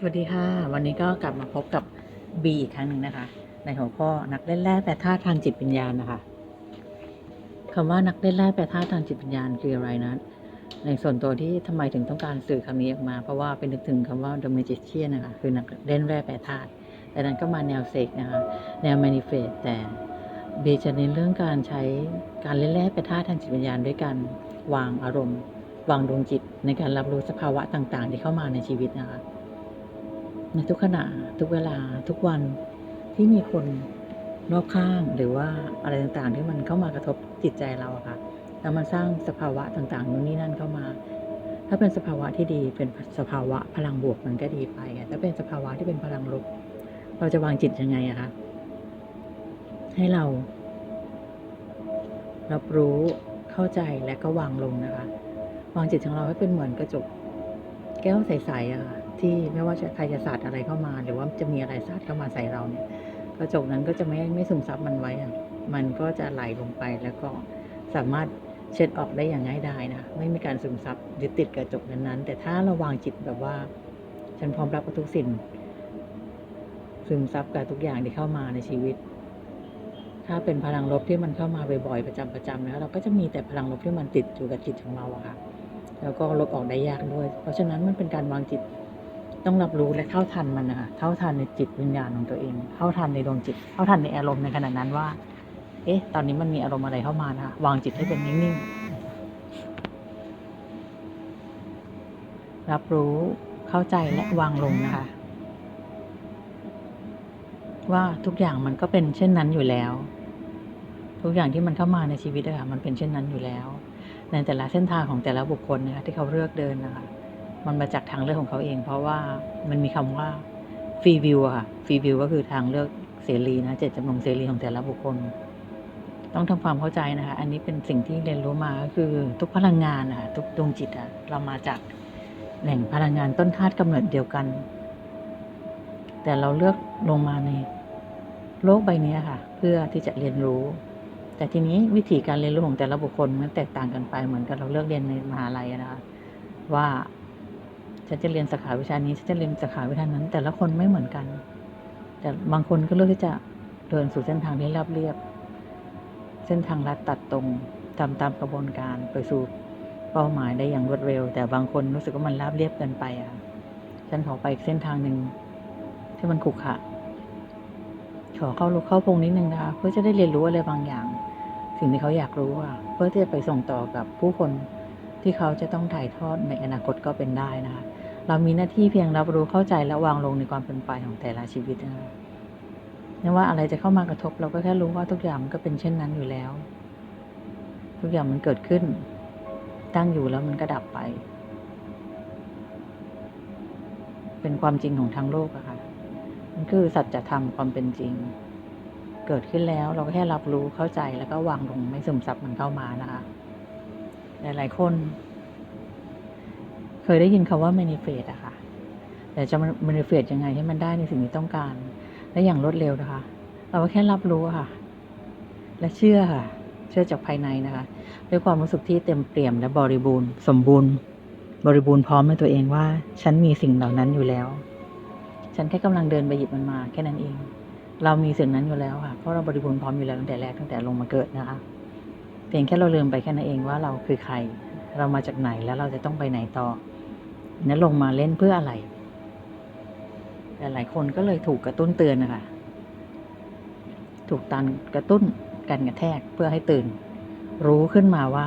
สวัสดีค่ะ วันนี้ก็กลับมาพบกับบีอีกครั้งหนึ่งนะคะ ในหัวข้อนักเล่นแร่แปรธาตุทางจิตวิญญาณนะคะคำว่านักเล่นแร่แปรธาตุทางจิตวิญญาณคืออะไรนะในส่วนตัวที่ทำไมถึงต้องการสื่อคำนี้ออกมา เพราะว่าเป็นนึกถึงคำว่า The Magician นะคะคือนักเล่นแร่แปรธาตุแต่นั้นก็มาแนวเสกนะคะ แนว manifest แต่บีจะเน้นเรื่องการใช้การเล่นแร่แปรธาตุทางจิตวิญญาณด้วยการวางอารมณ์ วางดวงจิตในการรับรู้สภาวะต่างๆ ที่เข้ามาในชีวิตนะคะ ในทุกขณะทุกเวลาทุกวันที่มีคนรอบข้างหรือว่าอะไรต่างๆ ที่มันเข้ามากระทบจิตใจเราอะค่ะแล้วมันสร้างสภาวะต่างๆนู่นนี่นั่นเข้ามา ถ้าเป็นสภาวะที่ดีเป็นสภาวะพลังบวกมันก็ดีไปถ้าเป็นสภาวะที่เป็นพลังลบ เราจะวางจิตยังไงอะคะให้เรา รับรู้เข้าใจและก็วางลงนะคะ วางจิตของเราให้เป็นเหมือนกระจก แก้วใสๆอะค่ะ ที่ไม่ว่าจะใครจะสาดอะไรเข้ามา หรือว่าจะมีอะไรสาดเข้ามาใส่เราเนี่ยกระจกนั้นก็จะไม่ไม่ซึมซับมันไว้อะมันก็จะไหลลงไปแล้วก็สามารถเช็ดออกได้อย่างง่ายดายนะไม่มีการซึมซับยึดติดกระจกนั้นๆ แต่ถ้าเราวางจิตแบบว่า ฉันพร้อมรับกับทุกสิ่งซึมซับกับทุกอย่างที่เข้ามาในชีวิต ถ้าเป็นพลังลบที่มันเข้ามาบ่อยๆประจำประจำนะเราก็จะมีแต่พลังลบที่มันติดอยู่กับจิตของเราอะค่ะแล้วก็ลบออกได้ยากด้วย เพราะฉะนั้นมันเป็นการวางจิต ต้องรับรู้และเท่าทันมันนะคะเท่าทันในจิตวิญญาณของตัวเองเท่าทันในดวงจิตเท่าทันในอารมณ์ในขณะนั้นว่า เอ๊ะ ตอนนี้มันมีอารมณ์อะไรเข้ามานะคะวางจิตให้เป็นนิ่งๆ รับรู้เข้าใจและวางลงนะคะ ว่าทุกอย่างมันก็เป็นเช่นนั้นอยู่แล้ว ทุกอย่างที่มันเข้ามาในชีวิตอะคะมันเป็นเช่นนั้นอยู่แล้ว ในแต่ละเส้นทางของแต่ละบุคคลนะคะที่เขาเลือกเดินนะคะ มันมาจากทางเลือกของเขาเอง เพราะว่ามันมีคำว่าฟรีวิวอะค่ะฟรีวิวก็คือทางเลือกเสรีนะเจตจำนงเสรีของแต่ละบุคคล ต้องทำความเข้าใจนะคะ อันนี้เป็นสิ่งที่เรียนรู้มาก็คือทุกพลังงานอะทุกดวงจิตอะเรามาจากแหล่งพลังงานต้นธาตุกำเนิดเดียวกัน แต่เราเลือกลงมาในโลกใบนี้ค่ะ เพื่อที่จะเรียนรู้ แต่ทีนี้วิธีการเรียนรู้ของแต่ละบุคคลมันแตกต่างกันไปเหมือนกับเราเลือกเรียนในมหาลัยนะคะว่า ฉันจะเรียนสาขาวิชานี้ฉันจะเรียนสาขาวิชานั้น แต่ละคนไม่เหมือนกัน แต่บางคนก็เลือกที่จะเดินสู่เส้นทางที่ราบเรียบ เส้นทางลัดตัดตรงทำตามกระบวนการไปสู่เป้าหมายได้อย่างรวดเร็ว แต่บางคนรู้สึกว่ามันราบเรียบเกินไปอะฉันขอไปอีกเส้นทางหนึ่งที่มันขรุขระขอเข้ารู้เข้าพงนิดนึงนะคะเพื่อจะได้เรียนรู้อะไรบางอย่าง สิ่งที่เขาอยากรู้อะเพื่อที่จะไปส่งต่อกับผู้คนที่เขาจะต้องถ่ายทอดในอนาคตก็เป็นได้นะคะ เรามีหน้าที่เพียงรับรู้เข้าใจและวางลงในความเป็นไปของแต่ละชีวิตนะคะไม่ว่าอะไรจะเข้ามากระทบ เราก็แค่รู้ว่าทุกอย่างมันก็เป็นเช่นนั้นอยู่แล้ว ทุกอย่างมันเกิดขึ้น ตั้งอยู่แล้วมันก็ดับไป เป็นความจริงของทั้งโลกอะค่ะมันคือสัจธรรมความเป็นจริง เกิดขึ้นแล้วเราก็แค่รับรู้เข้าใจแล้วก็วางลงไม่ซึมซับมันเข้ามานะคะ หลาย ๆ คน เคยได้ยินคาว่า manifest อะค่ะ แต่จะ manifest ยังไงให้มันได้ในสิ่งที่ต้องการ และอย่างรวดเร็วนะคะ เราก็แค่รับรู้ค่ะ และเชื่อค่ะ เชื่อจากภายในนะคะ ด้วยความรู้สึกที่เต็มเปี่ยมและบริบูรณ์ สมบูรณ์ บริบูรณ์พร้อมในตัวเองว่า ฉันมีสิ่งเหล่านั้นอยู่แล้ว ฉันแค่กำลังเดินไปหยิบมันมา แค่นั้นเอง เรามีสิ่งนั้นอยู่แล้วค่ะ เพราะเราบริบูรณ์พร้อมอยู่แล้วตั้งแต่แรกตั้งแต่ลงมาเกิดนะคะ เพียงแค่เราลืมไปแค่นั้นเองว่าเราคือใครเรามาจากไหนแล้วเราจะต้องไปไหนต่อ นั้นลงมาเล่นเพื่ออะไร หลายๆคนก็เลยถูกกระตุ้นเตือนนะคะ ถูกตันกระตุ้นกันกระแทกเพื่อให้ตื่น รู้ขึ้นมาว่า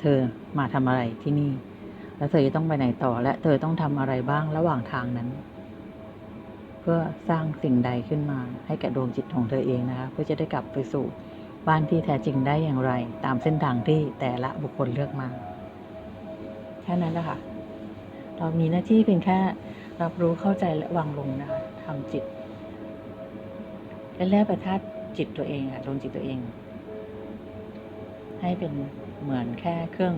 เธอมาทำอะไรที่นี่ แล้วเธอจะต้องไปไหนต่อ และเธอต้องทำอะไรบ้างระหว่างทางนั้น เพื่อสร้างสิ่งใดขึ้นมา ให้แก่ดวงจิตของเธอเองนะคะ เพื่อจะได้กลับไปสู่บ้านที่แท้จริงได้อย่างไร ตามเส้นทางที่แต่ละบุคคลเลือกมา แค่นั้นแหละค่ะ เรามีหน้าที่เพียงแค่รับรู้เข้าใจและวางลงนะคะทำจิต และแลกไปธาตุจิตตัวเองอะดวงจิตตัวเอง ให้เป็นเหมือนแค่เครื่อง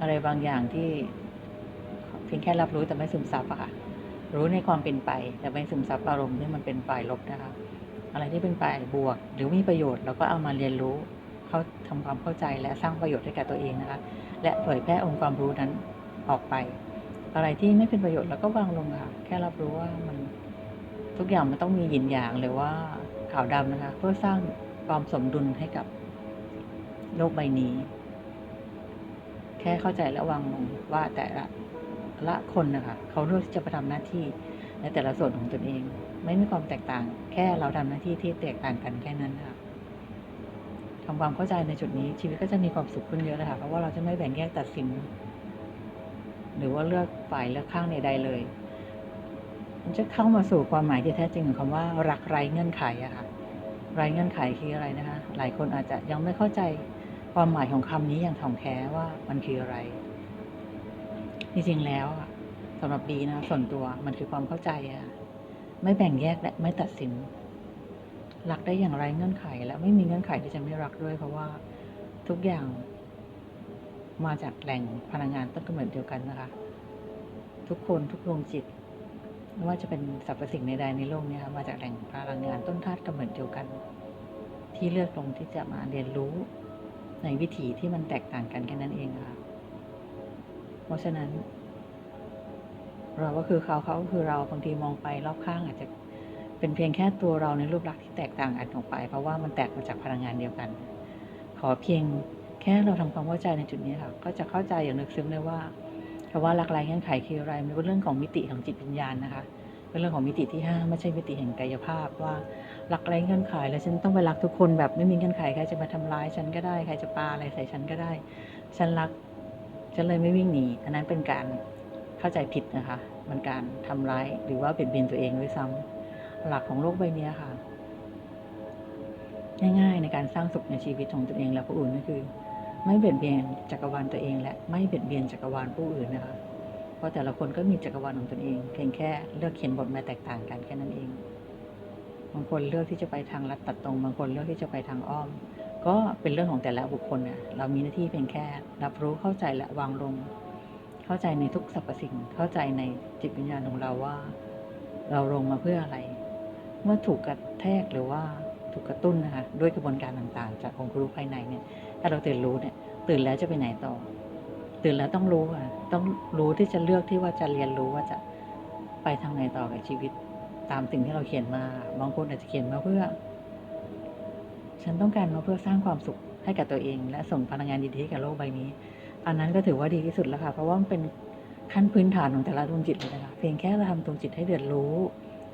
อะไรบางอย่างที่เพียงแค่รับรู้แต่ไม่ซึมซับอะค่ะ รู้ในความเป็นไป แต่ไม่ซึมซับอารมณ์ที่มันเป็นฝ่ายลบนะคะ อะไรที่เป็นฝ่ายบวก หรือมีประโยชน์เราก็เอามาเรียนรู้เขาทำความเข้าใจและสร้างประโยชน์ให้แก่ตัวเองนะคะ และเผยแพร่องค์ความรู้นั้น ออกไป อะไรที่ไม่เป็นประโยชน์เราก็วางลงค่ะ แค่รับรู้ว่ามันทุกอย่างมันต้องมีหยินหยางหรือว่าขาวดำนะคะ เพื่อสร้างความสมดุลให้กับโลกใบนี้ แค่เข้าใจและวางลงว่าแต่ละละคนนะคะ เขาเลือกที่จะไปทำหน้าที่ในแต่ละส่วนของตนเอง ไม่มีความแตกต่าง แค่เราทำหน้าที่ที่แตกต่างกันแค่นั้นค่ะทำความเข้าใจในจุดนี้ชีวิตก็จะมีความสุขขึ้นเยอะเลยค่ะเพราะว่าเราจะไม่แบ่งแยกตัดสิน หรือว่าเลือกฝ่ายเลือกข้างใดๆเลย มันจะเข้ามาสู่ความหมายที่แท้จริงของคำว่า รักไร้เงื่อนไขอะค่ะไร้เงื่อนไขคืออะไรนะคะ หลายคนอาจจะยังไม่เข้าใจความหมายของคำนี้อย่างถ่องแท้ว่ามันคืออะไร จริงๆแล้วสำหรับบีนะส่วนตัวมันคือความเข้าใจอะไม่แบ่งแยกและไม่ตัดสิน รักได้อย่างไรเงื่อนไข และไม่มีเงื่อนไขที่จะไม่รักด้วยเพราะว่าทุกอย่าง มาจากแหล่งพลังงานต้นกำเนิดเดียวกันนะคะ ทุกคนทุกดวงจิตไม่ว่าจะเป็นสรรพสิ่งใดๆในโลกนี้ค่ะมาจากแหล่งพลังงานต้นธาตุกำเนิดเดียวกัน ที่เลือกลงที่จะมาเรียนรู้ในวิถีที่มันแตกต่างกันแค่นั้นเองค่ะ เพราะฉะนั้น เราก็คือเขาเขาก็คือเราบางทีมองไปรอบข้างอาจจะเป็นเพียงแค่ตัวเราในรูปลักษณ์ที่แตกต่างกันออกไป เพราะว่ามันแตกมาจากพลังงานเดียวกัน ขอเพียง แค่เราทำความเข้าใจในจุดนี้ค่ะ ก็จะเข้าใจอย่างลึกซึ้งได้ว่าคำว่ารักไรเงื่อนไขคืออะไรมันเป็นเรื่องของมิติของจิตวิญญาณนะคะ เป็นเรื่องของมิติที่ห้าไม่ใช่มิติแห่งกายภาพว่ารักไรเงื่อนไขแล้วฉันต้องไปรักทุกคนแบบไม่มีเงื่อนไขใครจะมาทำร้ายฉันก็ได้ใครจะปาอะไรใส่ฉันก็ได้ ฉันรักฉันเลยไม่วิ่งหนีอันนั้นเป็นการเข้าใจผิดนะคะมันการทำร้ายหรือว่าเบียดเบียนตัวเองด้วยซ้ำหลักของโลกใบนี้ค่ะ ง่ายๆ ในการสร้างสุขในชีวิตของตัวเองและผู้อื่นก็คือ ไม่เบียดเบียนจักรวาลตัวเอง และไม่เบียดเบียนจักรวาลผู้อื่นนะคะเพราะแต่ละคนก็มีจักรวาลของตนเอง เพียงแค่เลือกเขียนบทมาแตกต่างกันแค่นั้นเองบางคนเลือกที่จะไปทางลัดตัดตรงบางคนเลือกที่จะไปทางอ้อม ก็เป็นเรื่องของแต่ละบุคคลเนี่ยเรามีหน้าที่เพียงแค่ รับรู้เข้าใจและวางลง เข้าใจในทุกสรรพสิ่ง เข้าใจในจิตวิญญาณของเราว่า เราลงมาเพื่ออะไร เมื่อถูกกระแทกหรือว่า ถูกกระตุ้นนะคะด้วยกระบวนการต่างๆ จากองค์รู้ภายในเนี่ยถ้าเราตื่นรู้เนี่ยตื่นแล้วจะไปไหนต่อ ตื่นแล้วต้องรู้อะต้องรู้ที่จะเลือกที่ว่าจะเรียนรู้ว่าจะไปทางไหนต่อกับชีวิต ตามสิ่งที่เราเขียนมาบางคนอาจจะเขียนมาเพื่อ ฉันต้องการมาเพื่อสร้างความสุขให้กับตัวเอง และส่งพลังงานดีๆให้กับโลกใบนี้ อันนั้นก็ถือว่าดีที่สุดแล้วค่ะ เพราะว่ามันเป็นขั้นพื้นฐานของแต่ละดวงจิตเลยนะคะเพียงแค่เราทำดวงจิตให้เดือดรู้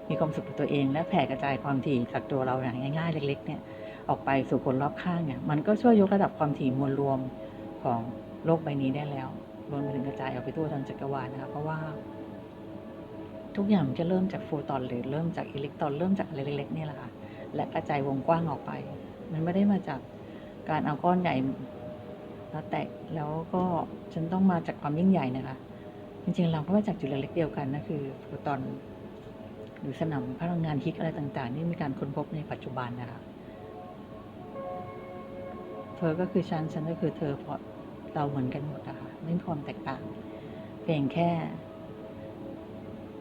มีความสุขกับตัวเองและแผ่กระจายความถี่จากตัวเราอย่างง่ายๆ เล็ก ๆ เนี่ยออกไปสู่คนรอบข้างเนี่ยมันก็ช่วยยกระดับความถี่มวลรวมของโลกใบนี้ได้แล้วรวมไปถึงกระจายออกไปทั่วทั้งจักรวาลนะคะเพราะว่า ทุกอย่างมันจะเริ่มจากโฟตอนหรือเริ่มจากอิเล็กตรอนเริ่มจากอะไรเล็กๆนี่แหละค่ะและกระจายวงกว้างออกไป มันไม่ได้มาจากการเอาก้อนใหญ่แล้วแตกแล้วก็ฉันต้องมาจากความยิ่งใหญ่นะคะ จริงๆเราก็มาจากจุดเล็กๆเดียวกันนะคือโฟตอน หรือสนามพลังงานฮิกอะไรต่าง ๆ นี่มีการค้นพบในปัจจุบันนะคะเธอก็คือฉันฉันก็คือเธอเพราะเราเหมือนกันหมดนะคะไม่มีความแตกต่าง เพียงแค่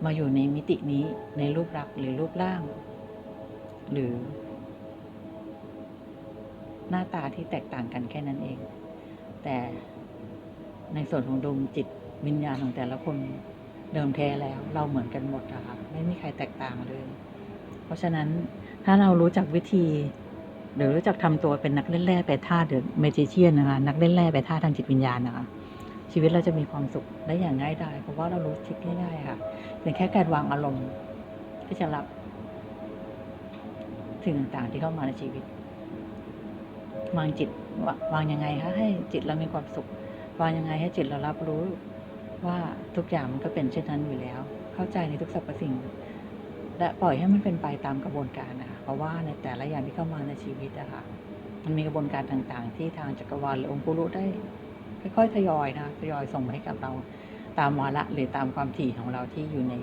มาอยู่ในมิตินี้ในรูปลักษ์หรือรูปร่าง หรือ หน้าตาที่แตกต่างกันแค่นั้นเอง แต่ในส่วนของดวงจิตวิญญาณของแต่ละคน เดิมแท้แล้ว เราเหมือนกันหมดนะคะไม่มีใครแตกต่างเลย เพราะฉะนั้นถ้าเรารู้จักวิธี หรือรู้จักทำตัวเป็นนักเล่นแร่แปรธาตุหรือเมจิเชียนนะคะนักเล่นแร่แปรธาตุทางจิตวิญญาณนะคะชีวิตเราจะมีความสุขได้อย่างง่ายดายเพราะว่าเรารู้ทริคง่ายๆค่ะเป็นแค่การวางอารมณ์ที่จะรับสิ่งต่างๆที่เข้ามาในชีวิต วางจิตวางยังไงคะให้จิตเรามีความสุข วางยังไงให้จิตเรารับรู้ ว่าทุกอย่างมันก็เป็นเช่นนั้นอยู่แล้ว เข้าใจในทุกสรรพสิ่ง และปล่อยให้มันเป็นไปตามกระบวนการนะคะเพราะว่าในแต่ละอย่างที่เข้ามาในชีวิตอะค่ะมันมีกระบวนการต่างๆ ที่ทางจักรวาลหรือองค์กุรุได้ค่อยๆทยอยนะทยอยส่งมาให้กับเราตามวาระหรือตามความถี่ของเราที่อยู่ใน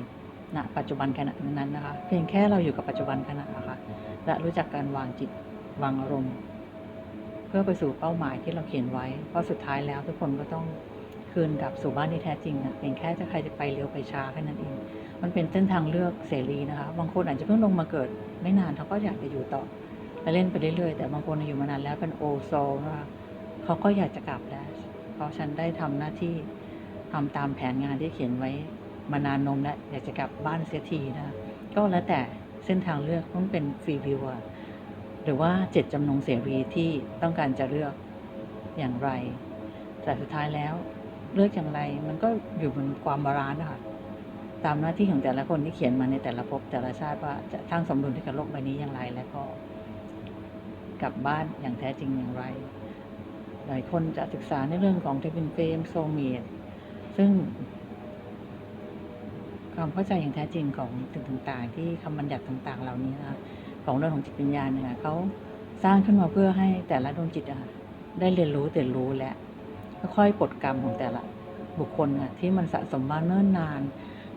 ณปัจจุบันขณะนั้นนะคะ เพียงแค่เราอยู่กับปัจจุบันขณะนะคะและรู้จักการวางจิตวางอารมณ์ เพื่อไปสู่เป้าหมายที่เราเขียนไว้ เพราะสุดท้ายแล้วทุกคนก็ต้อง คืนกลับสู่บ้านที่แท้จริงนะเพียงแค่จะใครจะไปเร็วไปช้าแค่นั้นเอง มันเป็นเส้นทางเลือกเสรีนะคะ บางคนอาจจะเพิ่งลงมาเกิดไม่นานเขาก็อยากจะอยู่ต่อและเล่นไปเรื่อยๆ แต่บางคนอยู่มานานแล้วเป็นโอโซนะคะเขาก็อยากจะกลับแล้ว เพราะฉันได้ทำหน้าที่ทำตามแผนงานที่เขียนไว้มานานนมแล้วอยากจะกลับบ้านเสียทีนะก็แล้วแต่เส้นทางเลือกต้องเป็นฟรีวิวหรือว่าเจ็ดจำนงเสรีที่ต้องการจะเลือกอย่างไร แต่สุดท้ายแล้ว เลือกอย่างไร มันก็อยู่บนความบาลานซ์นะคะตามหน้าที่ของแต่ละคนที่เขียนมาในแต่ละภพแต่ละชาติว่าจะสร้างสมดุลให้กับโลกใบนี้อย่างไร และก็ กลับบ้านอย่างแท้จริงอย่างไร หลายคนจะศึกษาในเรื่องของเทวินเฟมโซเมียซึ่ง ความเข้าใจอย่างแท้จริงของสิ่งต่างๆ ที่คำบัญญัติต่าง ๆ เหล่านี้นะของเรื่องของจิตวิญญาณเนี่ยเขาสร้างขึ้นมาเพื่อให้แต่ละดวงจิตอะได้เรียนรู้ตื่นรู้และ ค่อยๆปลดกรรมของแต่ละบุคคลอะที่มันสะสมมาเนิ่นนาน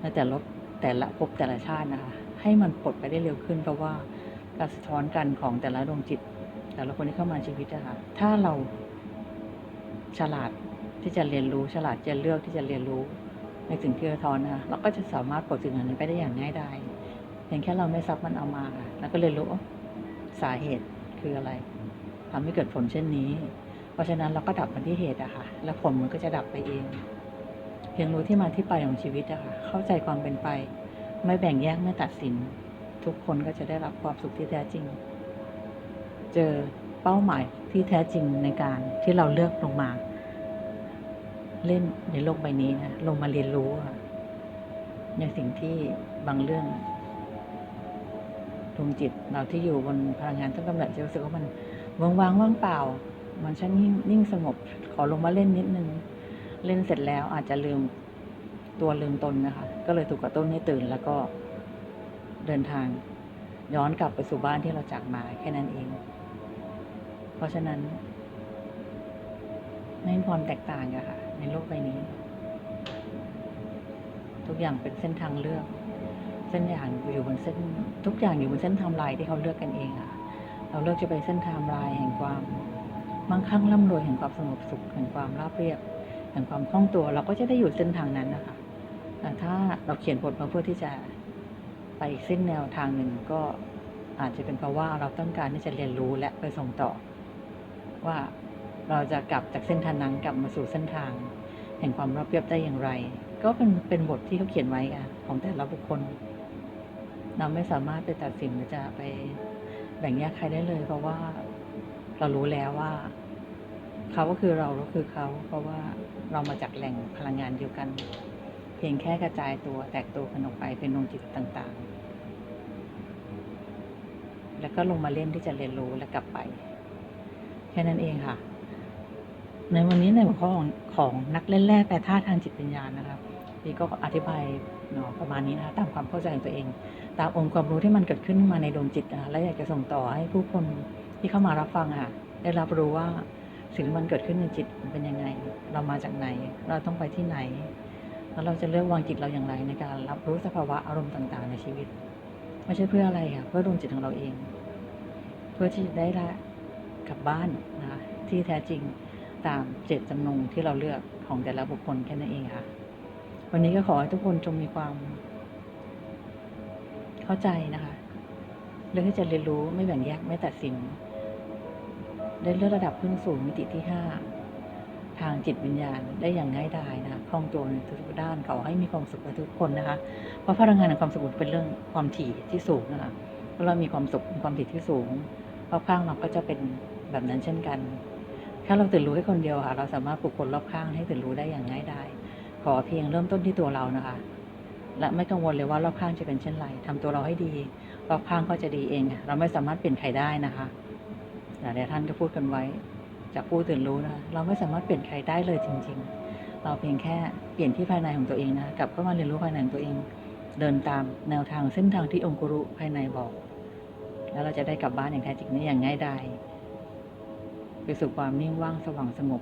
ในแต่ละแต่ละภพแต่ละชาตินะคะให้มันปลดไปได้เร็วขึ้น เพราะว่าการสะท้อนกันของแต่ละดวงจิต แต่ละคนที่เข้ามาชีวิตอะคะถ้าเราฉลาดที่จะเรียนรู้ฉลาดจะเลือกที่จะเรียนรู้ในสิ่งที่เราทอนนะคะเราก็จะสามารถปลดสิ่งเหล่านี้ไปได้อย่างง่ายดายเพียงแค่เราไม่ซับมันเอามาค่ะแล้วก็เรียนรู้สาเหตุคืออะไรทำให้เกิดผลเช่นนี้ เพราะฉะนั้นเราก็ดับมันที่เหตุอะค่ะ แล้วผลมันก็จะดับไปเองเพียงรู้ที่มาที่ไปของชีวิตอะค่ะ เข้าใจความเป็นไป ไม่แบ่งแยกไม่ตัดสิน ทุกคนก็จะได้รับความสุขที่แท้จริง เจอเป้าหมายที่แท้จริงในการที่เราเลือกลงมา เล่นในโลกใบนี้นะลงมาเรียนรู้อะในสิ่งที่บางเรื่องดวงจิตเราที่อยู่บนพลังงานต้นกำเนิดจะรู้สึกว่ามันว่างๆว่างเปล่า มันช่างนิ่งนิ่งสงบ ขอลงมาเล่นนิดนึง เล่นเสร็จแล้วอาจจะลืมตัวลืมตนนะคะ ก็เลยถูกกระตุ้นให้ตื่นแล้วก็เดินทางย้อนกลับไปสู่บ้านที่เราจากมาแค่นั้นเอง เพราะฉะนั้นไม่มีความแตกต่างอะค่ะ ในโลกใบนี้ ทุกอย่างเป็นเส้นทางเลือก เส้นอย่างอยู่บนเส้น ทุกอย่างอยู่บนเส้นไทม์ไลน์ที่เขาเลือกกันเองอะเราเลือกจะไปเส้นไทม์ไลน์แห่งความ มั่งคั่งร่ำรวยแห่งความสงบสุขแห่งความราบเรียบแห่งความคล่องตัว เราก็จะได้อยู่เส้นทางนั้นนะคะแต่ถ้าเราเขียนบทมาเพื่อที่จะไปอีกเส้นแนวทางหนึ่งก็อาจจะเป็นเพราะว่าเราต้องการที่จะเรียนรู้และไปส่งต่อ ว่าเราจะกลับจากเส้นทางนั้นกลับมาสู่เส้นทาง แห่งความรับเรียบได้อย่างไร ก็เป็นเป็นบทที่เขาเขียนไว้อะของแต่ละบุคคล เราไม่สามารถไปตัดสินหรือจะไปแบ่งแยกใครได้เลย เพราะว่า เรารู้แล้วว่าเขาก็คือเราก็คือเขา เพราะว่าเรามาจากแหล่งพลังงานเดียวกัน เพียงแค่กระจายตัวแตกตัวกันออกไปเป็นดวงจิตต่างๆ แล้วก็ลงมาเล่นที่จะเรียนรู้และกลับไป แค่นั้นเองค่ะ ในวันนี้ในหัวข้อของของนักเล่นแร่แปรธาตุทางจิตวิญญาณนะครับนี่ก็อธิบายเนาะประมาณนี้นะตามความเข้าใจของตัวเอง ตามองค์ความรู้ที่มันเกิดขึ้นมาในดวงจิตนะคะและอยากจะส่งต่อให้ผู้คน ที่เข้ามารับฟังค่ะ ได้รับรู้ว่าสิ่งที่มันเกิดขึ้นในจิตมันเป็นยังไง เรามาจากไหน เราต้องไปที่ไหน แล้วเราจะเลือกวางจิตเราอย่างไรในการรับรู้สภาวะอารมณ์ต่างๆ ในชีวิต ไม่ใช่เพื่ออะไรค่ะเพื่อดวงจิตของเราเอง เพื่อที่จะได้ละกลับบ้านนะคะที่แท้จริงตามเจตจำนงที่เราเลือกของแต่ละบุคคลแค่นั้นเองค่ะ วันนี้ก็ขอให้ทุกคนจงมีความ เข้าใจนะคะเรื่องที่จะเรียนรู้ไม่แบ่งแยกไม่ตัดสิน ได้เลื่อนระดับขึ้นสู่มิติที่ห้าทางจิตวิญญาณได้อย่างง่ายดายนะคล่องตัวในทุกด้านขอให้มีความสุขกับทุกคนนะคะ เพราะพลังงานของความสุขเป็นเรื่องความถี่ที่สูงนะคะเพราะเรามีความสุขมีความถี่ที่สูงรอบข้างเราก็จะเป็นแบบนั้นเช่นกัน ถ้าเราตื่นรู้ให้คนเดียวค่ะ เราสามารถปลุกคนรอบข้างให้ตื่นรู้ได้อย่างง่ายดายขอเพียงเริ่มต้นที่ตัวเรานะคะ และไม่กังวลเลยว่ารอบข้างจะเป็นเช่นไรทำตัวเราให้ดี รอบข้างก็จะดีเอง เราไม่สามารถเปลี่ยนใครได้นะคะ หลายท่านก็พูดกันไว้จากผู้ตื่นรู้นะคะเราไม่สามารถเปลี่ยนใครได้เลยจริง ๆ เราเพียงแค่เปลี่ยนที่ภายในของตัวเองนะกลับเข้ามาเรียนรู้ภายในของตัวเอง เดินตามแนวทางเส้นทางที่องค์กุรุภายในบอก แล้วเราจะได้กลับบ้านอย่างแท้จริงนี้อย่างง่ายดายไปสู่ความนิ่งว่างสว่างสงบ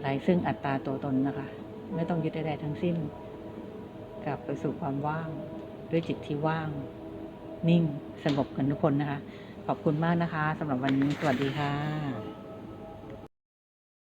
ไร้ซึ่งอัตตาตัวตนนะคะ ไม่ต้องยึดใดๆทั้งสิ้น กลับไปสู่ความว่างด้วยจิตที่ว่าง นิ่งสงบกันทุกคนนะคะ ขอบคุณมากนะคะสำหรับวันนี้ สวัสดีค่ะ